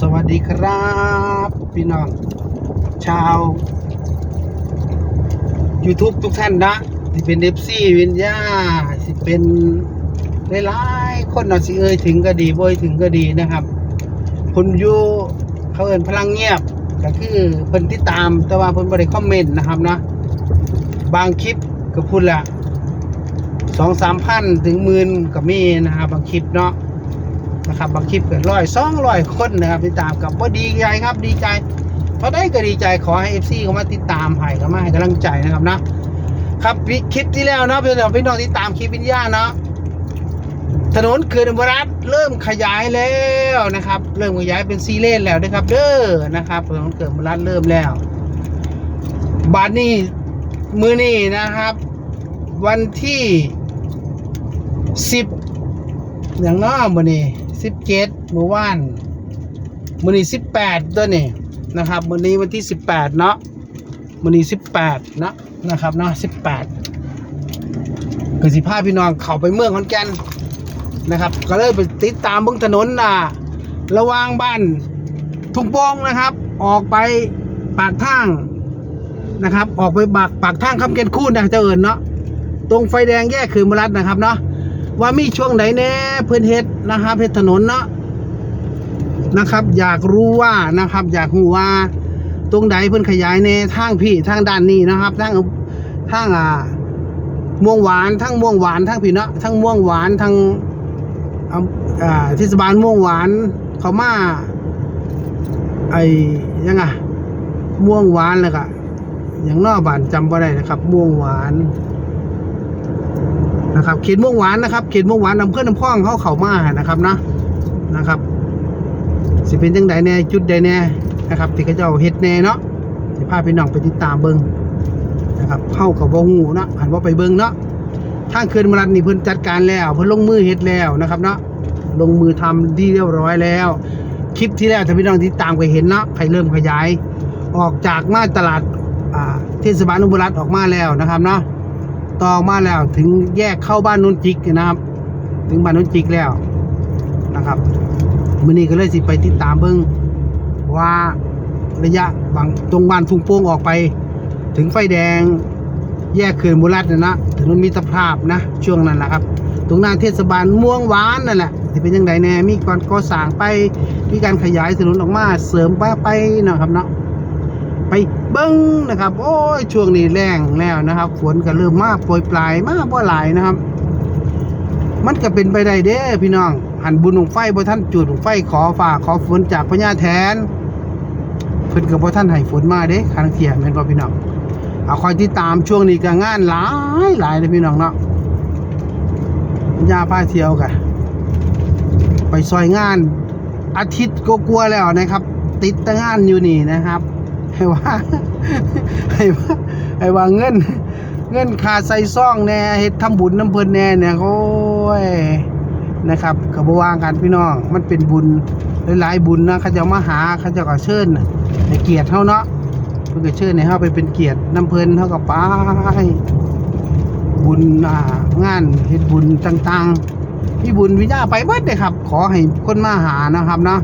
สวัสดีครับ พี่น้อง ชาว YouTube ทุกท่านนะที่เป็น FC วินญาสิเป็นหลายๆคนเนาะสิเอ่ยถึงก็ดีบ่เอ่ยถึงก็ดีนะครับคนอยู่เขาเอินพลังเงียบก็คือเพิ่นติดตามแต่ว่าเพิ่นบ่ได้คอมเมนต์นะครับนะบางคลิปก็พูดละสองสามพันถึงหมื่นก็มีนะครับบางคลิปเนาะ นะครับบางคลิปเกิดร้อยสองร้อยคนนะครับติดตามกับว่าดีใจครับดีใจเพราะได้ก็ดีใจขอให้เอฟซีเขามาติดตามให้เขามาให้กำลังใจนะครับนะครับคลิปที่แล้วนาะพี่น้องพี่น้องติดตามคลิปวิญญาณเนาะถนนเขื่อนอุบรัฐเริ่มขยายแล้วนะครับ เริ่มขยายเป็นซีเลนแล้วนะครับ เด้อนะครับถนนเขื่อนอุบรัฐเริ่มแล้วบาทนี้มือนี้นะครับ วันที่สิบอย่างน้อมื้อนี้ สิบเจ็ดเมื่อวานมื้อนี้สิบแปดตัวนี้นะครับมื้อนี้วันที่สิบแปดเนาะมื้อนี้สิบแปดเนาะนะครับเนาะสิบแปดคือสิพาพี่น้องเข้าไปเมืองขอนแก่นนะครับ ก็เลยไปติดตามเบื้องถนนน่ะระว่างบ้านทุ่งโป่งนะครับ ออกไปปากทางนะครับ ออกไปปากปากทางคำเกนคูนนะเจ้าเอิญเนาะตรงไฟแดงแยกคือมรัดนะครับเนาะ ว่ามีช่วงไหนแน่เพื่อนเฮ็ดนะครับเฮ็ดถนนเนาะนะครับ อยากรู้ว่านะครับ อยากรู้ว่า ตรงใดเพื่อนขยายในทางพี่ทางด้านนี้นะครับทางทางอ่าม่วงหวานทั้งม่วงหวานทั้งพี่เนาะทั้งม่วงหวานทั้งอ่าอ่าเทศบาลม่วงหวานเขามาไอ้ยังไงม่วงหวานเลยก็อย่างนอกบ้านจำบ่ได้นะครับ ม่วงหวาน นะครับเขตม่วงหวานนะครับเขตม่วงหวานนำเพื่อนนำพ้องเขาเข้ามานะครับนะนะครับ สิเป็นจังใดแน่จุดใดแน่นะครับที่เขาเจ้าเฮ็ดแน่เนาะสิพาพี่น้องไปติดตามเบิงนะครับเข้ากับบ่ฮู้เนาะหันว่าไปเบิงเนาะทางเขื่อนมรัดนี่เพิ่นจัดการแล้วเพิ่นลงมือเฮ็ดแล้วนะครับเนาะลงมือทำที่เรียบร้อยแล้ว คลิปที่แล้วถ้านพี่น้องติดตามก็เห็นเนาะใครเริ่มขยาย ออกจากมาตลาดอ่าเทศบาลอุบลรัตน์ออกมาแล้วนะครับเนาะ ต่อมาแล้ว ถึงแยกเข้าบ้านนุ่นจิกนะครับ ถึงบ้านนุ่นจิกแล้วนะครับมือนี้ก็เลยสิไปติดตามเบิ่งว่าระยะบางตรงบ้านทุ่งโป่งออกไป ถึงไฟแดง แยกเขื่อนบุรัตน์นะนะถนนมิตรภาพนะ ช่วงนั้นแหละครับ ตรงหน้าเทศบาลม่วงหวานนั่นแหละที่เป็นยังไงแน่มีการก่อสร้างไปมีการขยายถนนออกมาเสริมไปไปนะครับเนาะ เบิ้งนะครับ โอ้ยช่วงนี้แรงแล้วนะครับ ฝนก็เริ่มมาโปรยปลายมากบ่หลายนะครับ มันก็เป็นไปได้เด้พี่น้อง หันบุญของไฟบ่ท่านจุดของไฟขอฝากขอฝนจากพญาแทนเพิ่นก็บ่ท่านให้ฝนมาเด้ครั้งเที่ยแม่นบ่พี่น้องเอาคอยติดตามช่วงนี้ก็งานหลายหลายเลยพี่น้องเนาะยาพาเที่ยวกะไปซอยงานอาทิตย์ก็กลัวแล้วนะครับ ติดแต่งานอยู่นี่นะครับ ให้ว่าให้ว่าให้ว่าเงิน เงินค่าใส่ซ่องแน่เฮ็ดทำบุญน้ำเพิ่นแน่เนี่ยโอ้ยนะครับก็บ่ว่ากันพี่น้องมันเป็นบุญหลายๆบุญนะเขาเจะมาหาเขาเจะก็เชิญน่ะให้เกียรติเฮาเนาะเพิ่นก็เชิญให้เฮาไปเป็นเกียรติน้ำเพิ่นเฮาก็ไปบุญอ่างานเฮ็ดบุญต่างๆมีบุญวิญญาไปเบิดเลยครับ ขอให้คนมาหานะครับเนาะ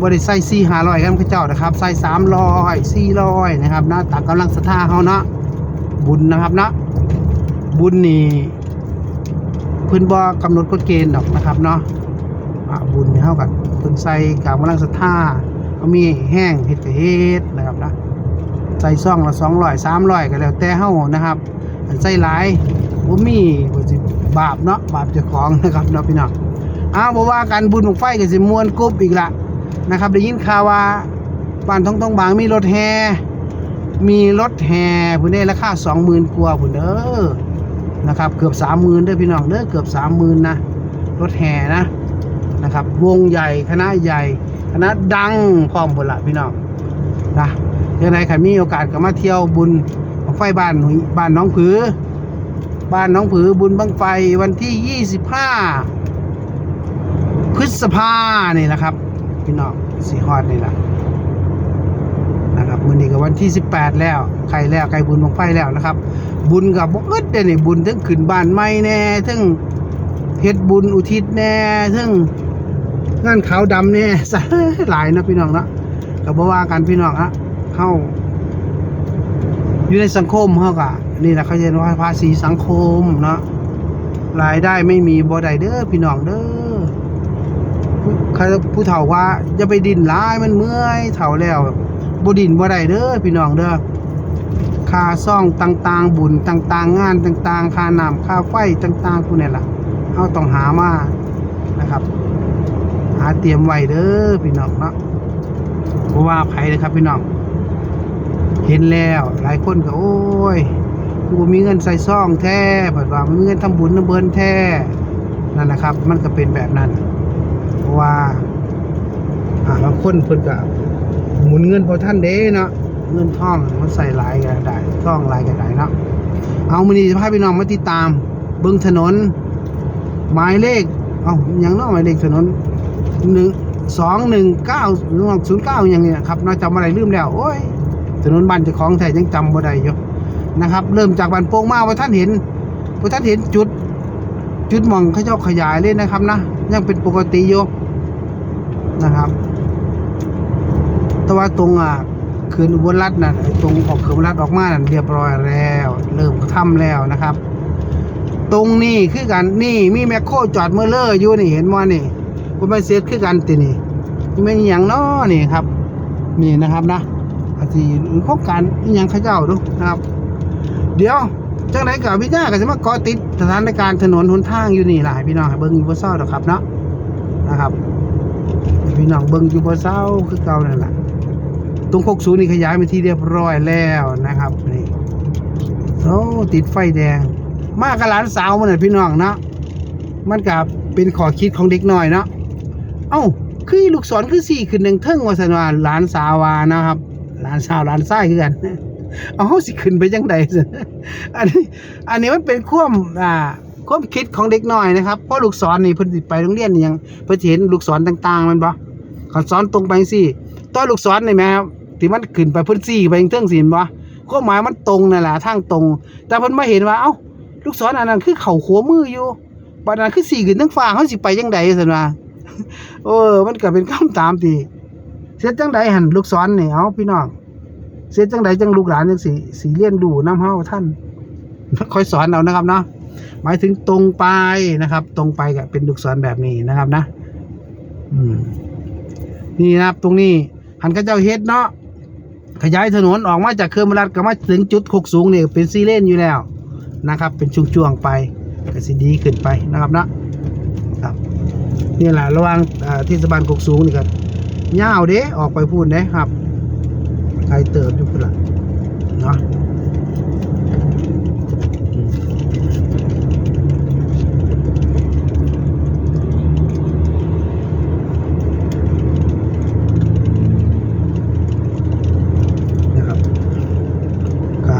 บริใส่สี่ห้าร้อยกันพระเจ้านะครับใส่สามร้อยสี่ร้อยนะครับนะตามกำลังศรัทธาเขานะบุญนะครับนะบุญนี่พื้นบอกำหนดกฎเกณฑ์ดอกนะครับเนาะบุญเท่ากับพื้นใส่กำลังศรัทธาเขามีแห้งเฮ็ดเฮ็ดนะครับนะใส่ซองละสองร้อยสามร้อยก็แล้วแต่เฮานะครับอันใส่หลายบ่มีบ่สิบาปเนาะบาปเจ้าของนะครับเนาะพี่น้องอ้าวบ่ว่ากันบุญของไฟก็สิมวนกรุบอีกละ นะครับได้ยินข่าวว่าบ้านท้องทองบางมีรถแห่มีรถแห่พุ่นได้ราคาสองหมื่นกว่าพุ่นเด้อนะครับ เกือบสามหมื่นเด้อพี่น้องเด้อเกือบสามหมื่นนะรถแห่นะนะครับ วงใหญ่คณะใหญ่คณะดังพร้อมพุ่นละพี่น้องนะยังไงใครมีโอกาสก็มาเที่ยวบุญบังไฟบ้านบ้านน้องผือ บ้านน้องผือบุญบังไฟวันที่ยี่สิบห้าพฤษภาเนี่แหละครับ พี่น้องสีฮอดนี่แหละนะครับมื้อนี้ก็วันที่ 18 แล้วใครแล้วใครบุญบังไฟแล้วนะครับ บุญกับบ่อึดเด้นี่บุญทั้งขึ้นบ้านใหม่แน่ทั้งเฮ็ดบุญอุทิศแน่ทั้งงานขาวดำเนี่ยหลายนะพี่น้องเนาะก็บ่ว่ากันพี่น้องฮะเข้าอยู่ในสังคมเฮาก็นี่แหละเขาเรียกว่าภาษีสังคมเนาะรายได้ไม่มีบ่ได้เด้อพี่น้องเด้อ เขาผู้เฒ่าว่าอย่าไปดินร้ายมันเมื่อยเฒ่าแล้วบ่ดินบ่ได้เด้อพี่น้องเด้อค่าซ่องต่างๆ บุญต่าง ๆ งานต่างๆค่าน้ำค่าไฟต่างๆพวกนี้ล่ะเฮาต้องหามานะครับ หาเตรียมไว้เด้อพี่น้องเนาะบ่ว่าไผเลยครับพี่น้องเห็นแล้วหลายคนก็โอ้ยกูมีเงินใส่ซ่องแท้บัดว่ามมีเงินทำบุญน้ำเบินแท้นั่นนะครับ มันก็เป็นแบบนั้น เพราะว่าอ่าบางคนเพิ่นก็หมุนเงินพอท่านเด้เนาะเงินท่องมันใส่ลายก็ได้ท่องลายก็ได้เนาะเอามือนี้จะพาพี่น้องมาติดตาม เบิ่งถนน หมายเลขเอาหยังนาะหมายเลขถนนหนึ่งสองหนึ่งเก้าหรือว่าศูนย์เก้าอย่างเนี้ยครับเนาะจำอะไรลืมแล้วโอ้ยถนนบ้านเจ้าของแท้ยังจำบ่ได้อยู่นะครับ เริ่มจากบ้านโป่งมาว่าท่านเห็นว่าท่านเห็นจุดจุดมองเขาเจ้าขยายเลยนะครับนะ ยังเป็นปกติอยู่นะครับ แต่ว่าตรงอะคืนอุบลรัฐน่ะตรงออกเขื่อนรัฐออกมานั่นเรียบร้อยแล้ว เริ่มทำแล้วนะครับ ตรงนี้คือกันนี่มีแมคโครจอดเมื่อเลออยู่นี่เห็นมั้ยนี่บ่แม่นเสียคือกันตินี่นี่ม่นอย่างน้อนี่ครับนี่นะครับนะอาจจะโครงการอหยังขาเจ้าดูนะครับ เดี๋ยว จังไหนกับพี่จ้าก็จะมาเกาะติดสถานการณ์ถนนหนทางอยู่นี่ล่ะพี่น้องเบิ่งอยู่บ่เศร้าดอกครับเนาะนะครับ พี่น้องเบิ่งอยู่บ่เศร้าคือเก่านั่นแหละตรงโคกสูงนี่ขยายเป็นที่เรียบร้อยแล้วนะครับนี่โอ้ติดไฟแดง มากับหลานสาวมันน่ะพี่น้องเนาะมันกับเป็นขอคิดของเด็กน้อยเนาะเอ้าคือลูกศรคือสี่ขึ้นหนึ่งเทิงวาสนาหลานสาวานะครับ หลานสาวหลานไส้คือกัน เอาเขาสิขึ้นไปจังใดสิอันนี้อันนี้มันเป็นควมอ่าควมคิดของเด็กน้อยนะครับเพราะลูกศรนี่เพิ่นสิไปโรงเรียนนี่ยังเพิ่นเห็นลูกศรต่างๆมันบ่เขาสอนตรงไปสิตอนลูกศรนี่แม่ครับที่มันขึ้นไปเพิ่นซี่ไปจังเทิงสินบ่ความหมายมันตรงนั่นแหละทางตรง แต่เพิ่นมาเห็นว่าเอ้าลูกศรอันนั้นคือเข้าขัวมืออยู่บัดนั้นคือสี่ขึ้นทั้งฟ้าเขาสิไปจังใดซั่นว่าเออ มันก็เป็นคำถามที่เสียจังใดหั่นลูกศรนี่เอ้าพี่น้อง เสียจังใดจังลูกหลานจังสิสิเรียนดูน้ำเฮาท่านคอยสอนเอานะครับเนาะหมายถึงตรงไปนะครับ ตรงไปกับเป็นลูกศรแบบนี้นะครับนะ อืม นี่นะครับ ตรงนี้หันกระเจ้าเฮ็ดเนาะขยายถนนออกมาจากเครื่องมรัดก็มาถึงจุดหกสูงเนี่ยเป็นซีเลนอยู่แล้วนะครับ เป็นช่วงๆไปก็สิดีขึ้นไปนะครับนะครับนี่แหละระว่างอ่าเทศบาลกกสูงนี่ก็ยาวเด้ออกไปพูดเด้ครับ ลเติบอยู่พุ่นละเนาะนะครับก็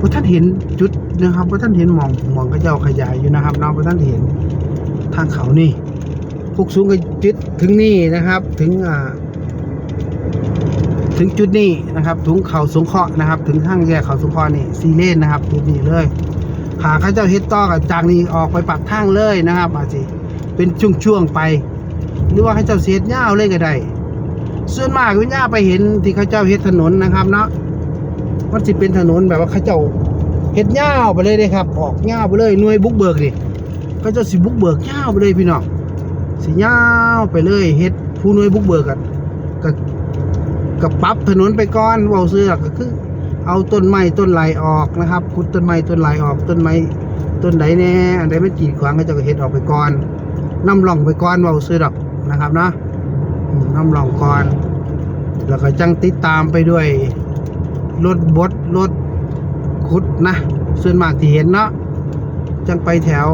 พระท่านเห็นจุดนะครับพระท่านเห็นหมองหมองกระเจ้าขยายอยู่นะครับเนาะพระท่านเห็นทางเขานี่พวกสูงก็จุดถึงนี่นะครับ ถึงอ่า ถึงจุดนี้นะครับถึงเขาสงเคราะห์นะครับ ถึงทางแยกเขาสงเคราะห์นี่ซีเลนนะครับจุดนี้เลยหาข้าเจ้าเฮ็ดต่อกับจากนี้ออกไปปักทางเลยนะครับอาจสิเป็นช่วงๆไป หรือว่าข้าเจ้าเสียดยาวเลยก็ได้ส่วนมากวิญญาไปเห็นที่ข้าเจ้าเฮ็ดถนนนะครับเนาะมันสิเป็นถนนแบบว่าข้าเจ้าเฮ็ดยาวไปเลยเด้ครับ ออกยาวไปเลยหน่วยบุกเบิกดิข้าเจ้าสิบุกเบิกยาวไปเลยพี่น้องสิยาวไปเลยเฮ็ดผู้หน่วยบุกเบิกกันก็ ก็ปรับถนนไปก่อนเว้าซื้อก็คือ เอาต้นไม้ต้นไหลออกนะครับขุดต้นไม้ต้นไหลออกต้นไม้ต้นใดแน่อันใดไม่กีดขวางก็จะเฮ็ดออกไปก่อนน้ำร่องไปก่อนเว้าซื้อดอกนะครับเนาะน้ำร่องก่อนแล้วก็จังติดตามไปด้วยรถบดรถขุดนะส่วนมากที่เห็นเนาะจังไปแถว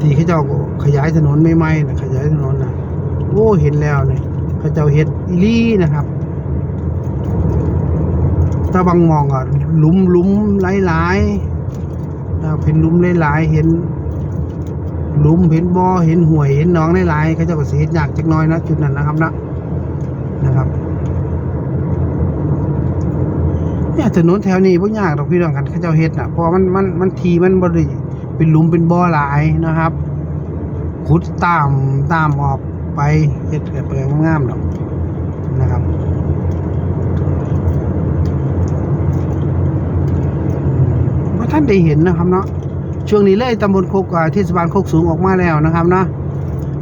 ที่เขาเจ้าขยายถนนใหม่ๆนะขยายถนนนะโอ้เห็นแล้วเนี่ย ระเจ้าเฮ็ดอีลี่นะครับถ้าบางมองอะลุมลุมหลายๆนะครับเห็นลุมหลายๆเห็นลุมเห็นบ่อเห็นห่วยเห็นหนองหลายๆเขาเจ้าก็สิเฮ็ดยากจักน้อยนะจุดนั้นนะครับนะนะครับเนี่ยถนนแถวนี้บ่ยากดอกพี่น้องกันเขาเจ้าเฮ็ดน่ะเพราะมันมันมันทีมันบ่ได้เป็นหลุมเป็นบ่อหลายนะครับขุดตามตามออก ไปเฮ็ดเปลืองงามๆดอกนะครับว่าท่านได้เห็นนะครับเนาะช่วงนี้เลยตำบลโคกอ่าเทศบาลโคกสูงออกมาแล้วนะครับเนาะ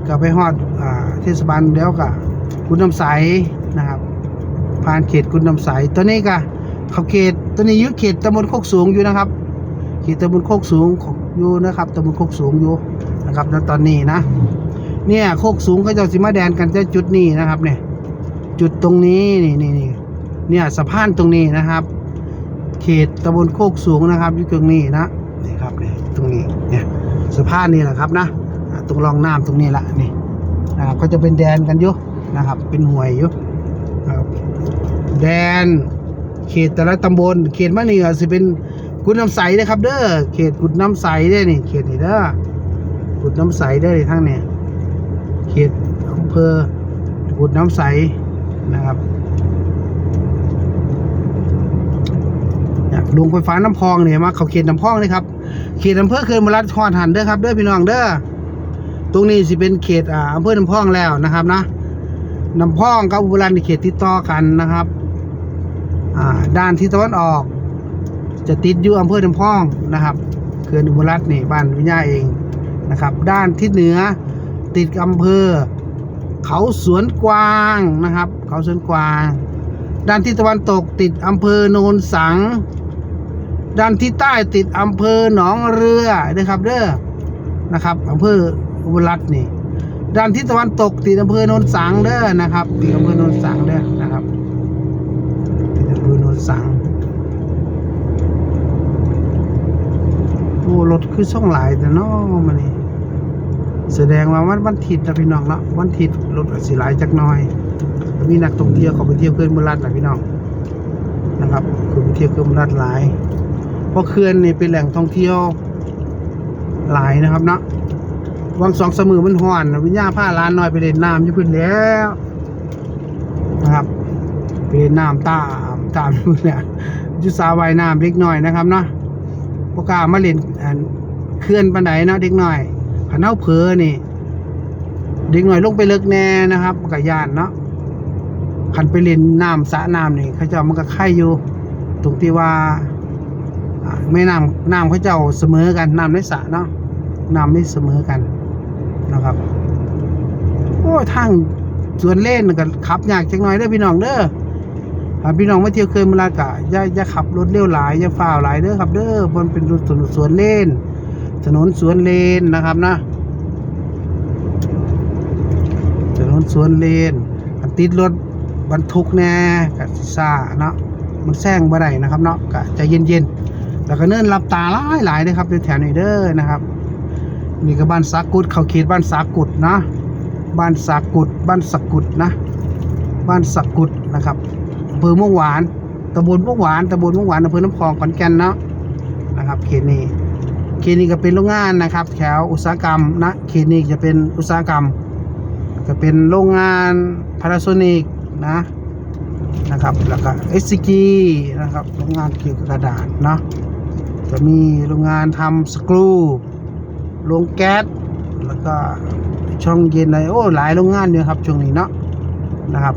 ก็ไปฮอดอ่าเทศบาลแล้วก็คุณน้ำใสนะครับ ผ่านเขตคุณน้ำใสตัวนี้ก็เขาเขตตัวนี้ยุเขตตำบลโคกสูงอยู่นะครับเขตตำบลโคกสูงองอยู่นะครับตำบลโคกสูงอยู่นะครับณตอนนี้นะ เนี่ยโคกสูงเขาจะสิมาแดนกันจะจุดนี้นะครับ เนี่ย จุดตรงนี้นี่นี่นี่เนี่ยสะพานตรงนี้นะครับ เขตตำบลโคกสูงนะครับอยู่ตรงนี้นะนี่ครับนี่ตรงนี้เนี่ยสะพานนี่แหละครับนะตรงรองน้ำตรงนี้แหละนี่นะครับก็จะเป็นแดนกันอยู่นะครับ เป็นห่วยอยู่นะครับแดนเขตแต่ละตำบล เขตมะนี่ก็สิเป็นกุดน้ำใสนะครับ เด้อเขตกุดน้ำใสเด้นี่เขตนี่เด้อกุดน้ำใสเด้ทั้งเนี่ย เขตอำเภอกุดน้ำใสนะครับลุงไฟฟ้าน้ำพองเนี่ยมาเขาเขตน้ำพองเลยครับเขตอำเภอเขื่อนมรัดทอดหันเด้อครับเด้อพี่น้องเด้อตรงนี้สิเป็นเขตอำเภอน้ำพองแล้วนะครับนะน้ำพองกับอุบลรัตน์ในเขตติดต่อกันนะครับด้านทิศตะวันออก จะติดอยู่อำเภอน้ำพองนะครับเขื่อนอุบลรัตน์นี่บ้านวิญญาเองนะครับ ด้านทิศเหนือ ติดอำเภอ เขาสวนกวางนะครับ เขาสวนกวาง ด้านทิศตะวันตกติดอำเภอโนนสัง ด้านทิศใต้ติดอำเภอหนองเรือนะครับเด้อนะครับอำเภออุบลรัตน์นี่ด้านทิศตะวันตกติดอำเภอโนนสังเด้อนะครับติดอำเภอโนนสังเด้อนะครับติดอำเภอโนนสังโอ้รถคือช่องหลายแต่นาะมันนี่ แสดงว่าวันวันทิศนะพี่น้องเนาะวันทิศรถอสิหลายจักหน่อย มีนักท่องเที่ยวเขาไปเที่ยวเขื่อนบุรีรัตน์นะพี่น้องนะครับคือไปเที่ยวเขื่อนบุรีรัตน์หลาย เพราะเขื่อนนี่เป็นแหล่งท่องเที่ยวหลายนะครับเนาะวังสองสมือมันห่อนวิญญาณผ้าล้านน้อยไปเล่นน้ำอยู่พื้นแล้วนะครับไปเล่นน้ำตามตามอยู่เนี่ยจุสาวายน้ำเล็กน้อยนะครับเนาะพวกกล้ามาเล่นอันเขื่อนปันไดเนาะเด็กน้อย ขันเอาเผลอนี่เด็กน้อยลงไปเลิกแน่นะครับมันก็ย่านเนาะขันไปเล่นน้ำสะน้ำนี่เขาเจ้ามันก็ไข่อยู่ตรงที่ว่าอ่าแม่น้ำน้ำเขาเจ้าเสมอกันน้ำในสระเนาะน้ำไม่เสมอกันนะครับโอ้ทางสวนเล่นก็ขับยากจังหน่อยเด้อพี่น้องเด้อพี่น้องมาเที่ยวเคยมาลากะอย่าอย่าขับรถเร็วหลายอย่าฝ่าวหลายเด้อครับเด้อมันเป็นถนนสวนเล่น ถนนสวนเลนนะครับนะ ถนนสวนเลนติดรถบรรทุกแน่กับซ่าเนาะมันแซงบ่ได้นะครับเนาะก็ใจเย็นๆ แล้วก็เนิ่นรับตาหลายหลายๆเลยครับในแถวนี้เด้อนะครับ นี่ก็บ้านสากุดเขาเขตบ้านสากุดนะบ้านสากุดบ้านสกุดนะ บ้านสกุดนะครับอำเภอม่วงหวานตำบลม่วงหวานตำบลม่วงหวานอำเภอน้ำพองขอนแก่นเนาะนะครับเขตนี้ เขตนี้ก็เป็นโรงงานนะครับแถวอุตสาหกรรมนะเขตนี้จะเป็นอุตสาหกรรม จะเป็นโรงงานพาราโซนิกนะนะครับแล้วก็เอสกีนะครับโรงงานเกี่ยวกับกระดาษเนาะจะมีโรงงานทำสกรูโรงแก๊สแล้วก็ช่องเย็นอะไรโอ้หลายโรงงานเยอะครับช่วงนี้เนาะนะครับ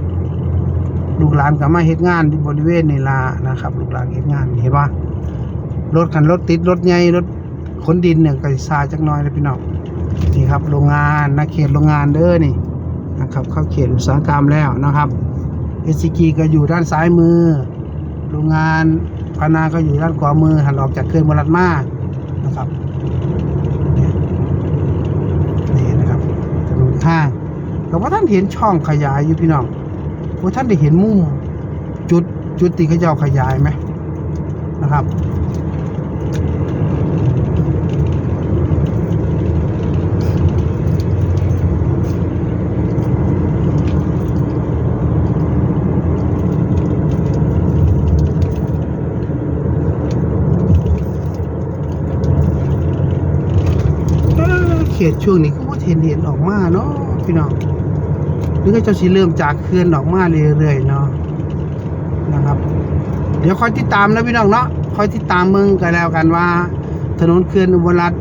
ลูกหลานก็มาเฮ็ดงานที่บริเวณนี่ละนะครับ ลูกหลานเฮ็ดงานเห็นว่ารถคันรถติดรถใหญ่รถ ขนดินเนี่ยก็สิซาจักน้อยเลยพี่น้องนี่ครับโรงงานนะเขตโรงงานเด้อนี่นะครับเข้าเขตอุตสาหกรรมแล้วนะครับเอสกีก็อยู่ด้านซ้ายมือ โรงงานพานาก็อยู่ด้านขวามือหันออกจากเครื่องบรัดมานะครับนี่นะครับถนนข้างแต่ว่าท่านเห็นช่องขยายอยู่พี่น้องว่าท่านได้เห็นมุมจุดจุดที่เขาจะเอาขยายไหมนะครับ เอ้อ เขตช่วงนี้ก็เห็นเห็นออกมาเนาะพี่น้องนี่ก็จะสิเริ่มจากเคลื่อนออกมาเรื่อยๆเนาะนะครับ เดี๋ยวคอยติดตามนะพี่น้องเนาะคอยติดตามมึงกันแล้วกันว่า ถนนเคลื่อนอุบลรัต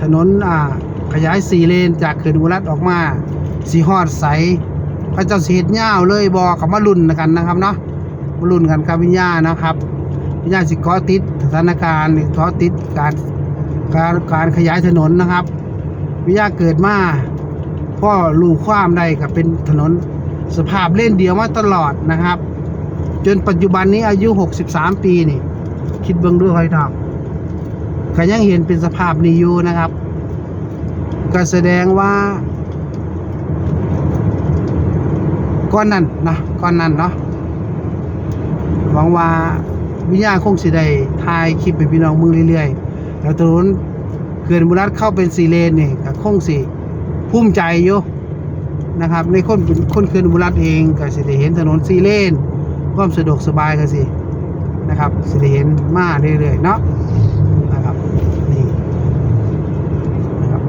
ถนนอ่าขยายสี่เลนจากเขื่อนอุบลรัฐออกมาสีฮอดใสพระเจ้าสิเฮ็ดยาเลยบอกกับมาลุ่นกันนะครับเนาะมาลุ่นกันกับวิญญานะครับวิญญาสิกอติดสถานการณ์เกอติดการการการขยายถนนนะครับ วิญญาเกิดมาพ่อลูกความได้กับเป็นถนนสภาพเล่นเดียวมาตลอดนะครับ จนปัจจุบันนี้อายุ 63 ปีนี่ คิดเบิ่งด้วยหอยดอกก็ยังเห็นเป็นสภาพนี้อยู่นะครับ ก็แสดงว่าก้อนนั้นนะก้อนนั้นเนาะหวังว่าวิญญาคงสิได้ถ่ายคลิปให้พี่น้องมึงเรื่อยๆ แล้วถนน ขื่อนบุรัตเข้าเป็นสี่เลนนี่ก็คงสิภูมิใจอยู่นะครับ ในคนคนเขื่อนบุรัตเองก็สิได้เห็นถนนสี่เลนความสะดวกสบายก็สินะครับสิได้เห็นมาเรื่อยๆเนาะนะครับนี่นะครับ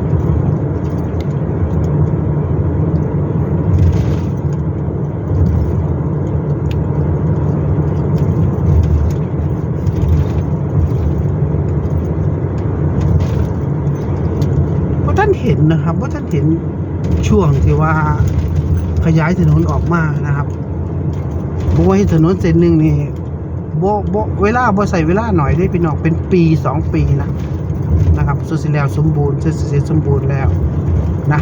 ว่าท่า นะครับว่าท่านเห็นช่วงที่ว่าขยายถนนออกมานะครับบอกว่าให้ถนนเส้นหนึ่งนี่โบโบเวลาบ่ใส่เวลาหน่อยได้พี่น้องเป็นปีสองปีนะนะครับสุดสิแล้วสมบูรณ์เสร็จเสร็จสมบูรณ์แล้วนะ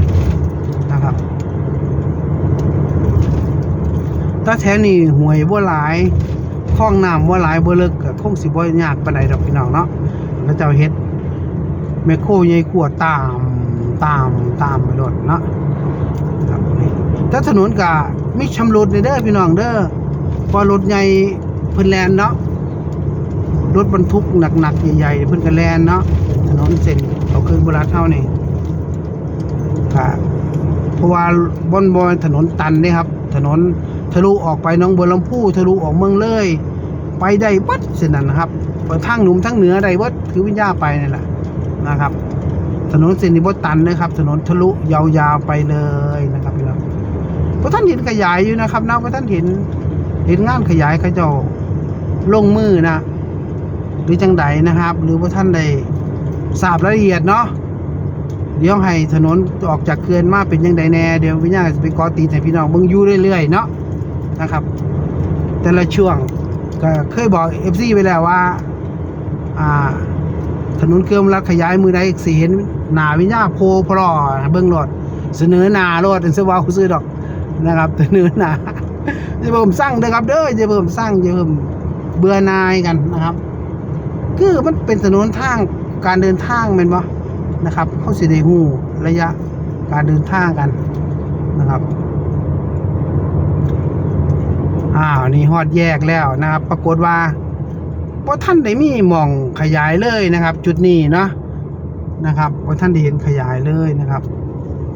นะครับถ้าแท้นี่ห่วยบ่หลายคลองน้ำบ่หลายบ่เลิกก็คงสิบ่ยากปานใดดอกพี่น้องเนาะแล้วเจ้าเฮ็ดแมคโครใหญ่ขวดตาม ตามตามไปรถเนาะครับนี่ถ้าถนนกะไมีชำรุดในเด้อพี่น้องเด้อพอรถใหญ่เพิ่นแลนเนาะรถบรรทุกหนักๆใหญ่ๆเพิ่นก็แลนเนาะถนนเส้นเขาคืนโบราณเท่านี่ค่ะเพราะว่าบอนบอยถนนตันเด้ครับ ถนนทะลุออกไปน้องบัวลำพูทะลุออกเมืองเลย ไปได้เบัดเส้นนั้นนะครับทั้งหนุ่มทั้งเหนือได้เบัดคือวิญญาไปนี่แหละนะครับ ถนนเส้นนี้บ่ตันนะครับถนนทะลุยาวๆไปเลยนะครับพี่น้องพระท่านเห็นขยายอยู่นะครับนะพระท่านเห็นเห็นงานขยายเขาเจ้าลงมือนะหรือจังใดนะครับ หรือพระท่านได้ทราบรายละเอียดเนาะเดี๋ยวให้ถนนออกจากเขื่อนมาเป็นยังไงแน่เดี๋ยววิญญาณจะไปกอตีให้พี่น้องเบิ่งยู่เรื่อยๆเนาะนะครับ แต่ละช่วงก็เคยบอกเอฟซีไปแล้วว่า อ่า ถนนเคลื่อนรัดขยายมือใดสีเห็น หนาวิญญาโพพลอเบิ้งรถเสนอหนารถเสว่าซื้อดอกนะครับเสนอหนาจะเพิ่มสร้างเด้อครับเด้อจะเพิ่มสร้างจะเพิ่มเบื่อนายกันนะครับ คือมันเป็นถนนทางการเดินทางเป็นบ่นะครับ เข้าสิได้ฮู้ระยะการเดินทางกันนะครับอ้าวนี่ฮอดแยกแล้วนะครับ ปรากฏว่าว่าท่านได้มีมองขยายเลยนะครับ จุดนี้เนาะ นะครับว่าท่านได้เห็นขยายเลยนะครับ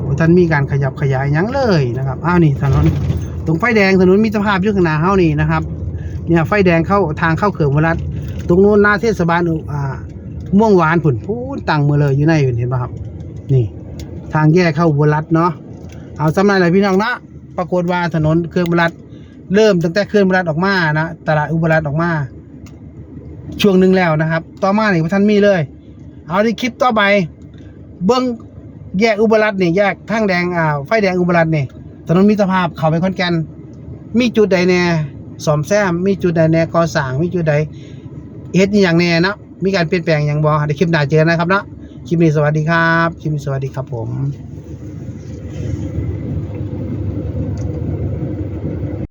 ว่าท่านมีการขยับขยายยังเลยนะครับอ้าวนี่ถนนตรงไฟแดงถนนมิตรภาพยุคหนาเฮานี่นะครับเนี่ยไฟแดงเข้าทางเข้าเขื่อนวรัดตรงนู้นหน้าเทศบาลอุอ่าม่วงหวานผุนพูนตังมาเลยอยู่ในเห็นป่ะครับ นี่ ทางแยกเข้าวรัดเนาะเอาสำหรับอะไรพี่น้องนะปรากฏว่าถนนเครื่องวรัดเริ่มตั้งแต่เครื่องวรัดออกมานะตลาดอุบลรัดออกมา ช่วงหนึ่งแล้วนะครับ ต่อมานี่พท่านมีเลย เอาที่คลิปต่อไป เบิ้งแยกอุบลรัตน์นี่แยกทางแดงอ่าไฟแดงอุบลรัตน์นี่ถนนมิตรภาพเขาไปคอนแกนมีจุดใดแน่สอมแซมมีจุดใดแน่ก่อสร้างมีจุดใดเฮ็ดอย่างแน่นะมีการเปลี่ยนแปลงอย่างบ่ในคลิปหน้าเจอนนะครับเนาะคลิปนี้สวัสดีครับ คลิปนี้สวัสดีครับผม